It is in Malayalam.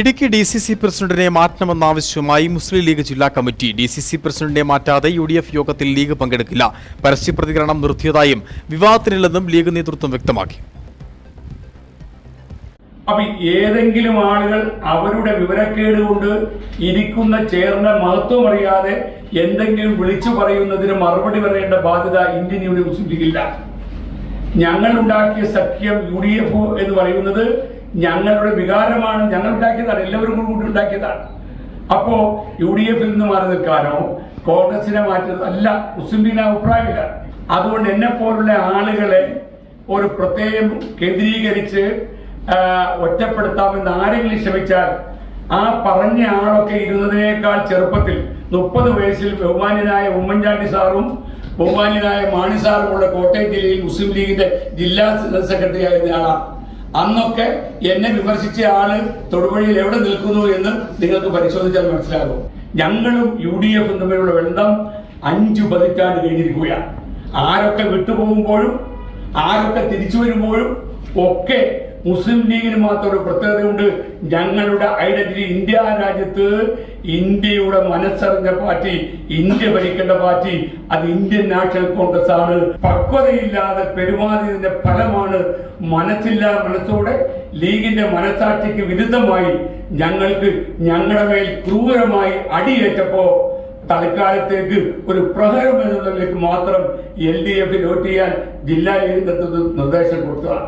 ഇടുക്കി ഡി സി സി പ്രസിഡന്റിനെ മാറ്റണമെന്നാവശ്യവുമായി മുസ്ലിം ലീഗ് ജില്ലാ കമ്മിറ്റി. ഡി സി സി പ്രസിഡന്റിനെ മാറ്റാതെ യു ഡി എഫ് യോഗത്തിൽ ലീഗ് പങ്കെടുക്കില്ല. പരസ്യ പ്രതികരണം നിർത്തിയതായും വിവാദത്തിനില്ലെന്നും ലീഗ് നേതൃത്വം വ്യക്തമാക്കി. ഏതെങ്കിലും ആളുകൾ അവരുടെ വിവരക്കേട് കൊണ്ട് ഇരിക്കുന്ന ചേർന്ന മഹത്വം അറിയാതെ എന്തെങ്കിലും വിളിച്ചു പറയുന്നതിന് മറുപടി പറയേണ്ട ബാധ്യത ഇന്ത്യൻ യൂണിയൻ ഞങ്ങൾ ഉണ്ടാക്കിയ സഖ്യം യു ഡി എഫ് എന്ന് പറയുന്നത് ഞങ്ങളുടെ വികാരമാണ് ഞങ്ങൾ ഉണ്ടാക്കിയതാണ് എല്ലാവരും കൂടി ഉണ്ടാക്കിയതാണ് അപ്പോ യു ഡി എഫിൽ നിന്ന് മാറി നിൽക്കാനോ കോൺഗ്രസിനെ മാറ്റുന്നത് അല്ല മുസ്ലിം ലീഗിന് അഭിപ്രായമില്ല. അതുകൊണ്ട് എന്നെ പോലുള്ള ആളുകളെ ഒരു പ്രത്യേകം കേന്ദ്രീകരിച്ച് ഒറ്റപ്പെടുത്താമെന്ന് ആരെങ്കിലും ശ്രമിച്ചാൽ ആ പറഞ്ഞ ആളൊക്കെ ഇരുന്നതിനേക്കാൾ ചെറുപ്പത്തിൽ മുപ്പത് വയസ്സിൽ ബഹുമാന്യനായ ഉമ്മൻചാണ്ടി സാറും ബഹുമാന്യനായ മാണി സാറുമുള്ള കോട്ടയം ജില്ലയിൽ മുസ്ലിം ലീഗിന്റെ ജില്ലാ സെക്രട്ടറി ആയിരുന്ന ആളാണ് അന്നൊക്കെ എന്നെ വിമർശിച്ച ആൾ തൊടുപുഴയിൽ എവിടെ നിൽക്കുന്നു എന്ന് നിങ്ങൾക്ക് പരിശോധിച്ചാൽ മനസ്സിലാകും. ഞങ്ങളും യു ഡി എഫും തമ്മിലുള്ള ബന്ധം അഞ്ചു പതിറ്റാണ്ട് കഴിഞ്ഞിരിക്കുകയാണ്. ആരൊക്കെ വിട്ടുപോകുമ്പോഴും ആരൊക്കെ തിരിച്ചു വരുമ്പോഴും ഒക്കെ മുസ്ലിം ലീഗിന് മാത്രം ഒരു പ്രത്യേകതയുണ്ട്. ഞങ്ങളുടെ ഐഡന്റിറ്റി ഇന്ത്യ രാജ്യത്ത് ഇന്ത്യയുടെ മനസ്സറിഞ്ഞ പാർട്ടി ഇന്ത്യ ഭരിക്കേണ്ട പാർട്ടി അത് ഇന്ത്യൻ നാഷണൽ കോൺഗ്രസ് ആണ്. പക്വതയില്ലാതെ പെരുമാറിയതിന്റെ ഫലമാണ് മനസ്സില്ലാ മനസ്സോടെ ലീഗിന്റെ മനസാക്ഷിക്ക് വിരുദ്ധമായി ഞങ്ങൾക്ക് ഞങ്ങളുടെ മേൽ ക്രൂരമായി അടിയേറ്റപ്പോ തൽക്കാലത്തേക്ക് ഒരു പ്രഹരം എന്നുള്ളതിലേക്ക് മാത്രം എൽ ഡി എഫിൽ വോട്ട് ചെയ്യാൻ ജില്ലാ ലീഗ് നിർദ്ദേശം കൊടുത്തതാണ്.